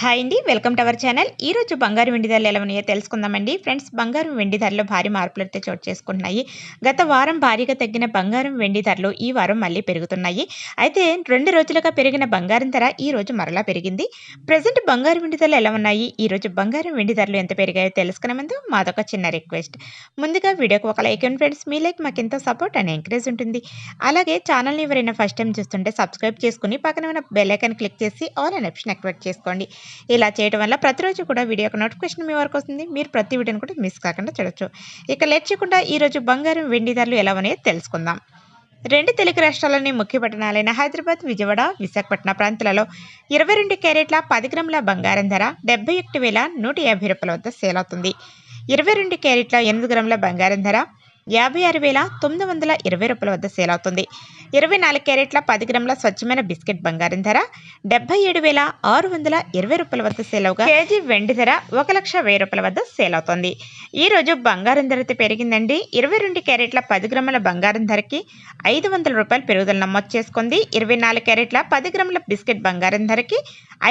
Hi అండి welcome to our channel. ఈ రోజు బంగారు వెండి ధరలు ఎలా ఉన్నాయో తెలుసుకుందామండి. ఫ్రెండ్స్ బంగారం వెండి ధరలు భారీ మార్పులు అయితే చోటు చేసుకుంటున్నాయి. గత వారం భారీగా తగ్గిన బంగారం వెండి ధరలు ఈ వారం మళ్ళీ పెరుగుతున్నాయి. అయితే రెండు రోజులుగా పెరిగిన బంగారం ధర ఈ రోజు మరలా పెరిగింది. ప్రజెంట్ బంగారు వెండి ధరలు ఎలా ఉన్నాయి? ఈ రోజు బంగారం వెండి ధరలు ఎంత పెరిగాయో తెలుసుకునే ముందు మాదొక చిన్న రిక్వెస్ట్. ముందుగా వీడియోకి ఒక లైక్ అండ్ ఫ్రెండ్స్. మీ లైక్ మాకు ఎంతో సపోర్ట్ అండ్ ఎంకరేజ్ ఉంటుంది. అలాగే ఛానల్ని ఎవరైనా ఫస్ట్ టైం చూస్తుంటే సబ్స్క్రైబ్ చేసుకుని పక్కన ఉన్న బెల్ ఐకాన్ క్లిక్ చేసి ఆల్ అనే ఆప్షన్ యాక్టివేట్ చేసుకోండి. ఇలా చేయడం వల్ల ప్రతిరోజు కూడా వీడియో యొక్క నోటిఫికేషన్ మీ వరకు వస్తుంది. మీరు ప్రతి వీడియోని కూడా మిస్ కాకుండా చూడొచ్చు. ఇక లేట్ చేయకుండా ఈరోజు బంగారం వెండి ధరలు ఎలా ఉన్నాయో తెలుసుకుందాం. రెండు తెలుగు రాష్ట్రాల్లోని ముఖ్య పట్టణాలైన హైదరాబాద్ విజయవాడ విశాఖపట్నం ప్రాంతాలలో ఇరవై రెండు క్యారెట్ల పది గ్రాముల బంగారం ధర డెబ్బై ఒకటి వేల నూట యాభై రూపాయల వద్ద సేల్ అవుతుంది. ఇరవై రెండు క్యారెట్ల ఎనిమిది గ్రాముల బంగారం ధర యాభై ఆరు వేల తొమ్మిది వందల ఇరవై రూపాయల వద్ద సేల్ అవుతుంది. ఇరవై నాలుగు క్యారెట్ల పది గ్రాముల స్వచ్ఛమైన బిస్కెట్ బంగారం ధర డెబ్బై ఏడు వేల ఆరు వందల ఇరవై రూపాయల వద్ద సేల్ అవగా కేజీ వెండి ధర ఒక లక్ష వెయ్యి రూపాయల వద్ద సేల్ అవుతుంది. ఈ రోజు బంగారం ధర అయితే పెరిగిందండి. ఇరవై రెండు క్యారెట్ల పది గ్రాముల బంగారం ధరకి ఐదు వందల రూపాయలు పెరుగుదల నమోదు చేసుకుంది. ఇరవై నాలుగు క్యారెట్ల పది గ్రాముల బిస్కెట్ బంగారం ధరకి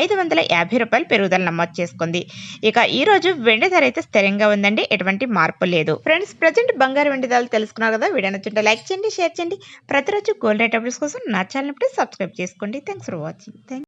ఐదు వందల యాభై రూపాయలు పెరుగుదల నమోదు చేసుకుంది. ఇక ఈ రోజు వెండి ధర అయితే స్థిరంగా ఉందండి. ఎటువంటి మార్పు లేదు. ఫ్రెండ్స్ ప్రజెంట్ బంగారం విధాలు తెలుసుకున్నారు కదా వీడియో నచ్చుంటే లైక్ చేయండి షేర్ చేయండి. ప్రతిరోజు గోల్డ్ రేట్ అప్డేట్స్ కోసం నా ఛానల్ సబ్స్క్రైబ్ చేసుకోండి. Thanks for watching thank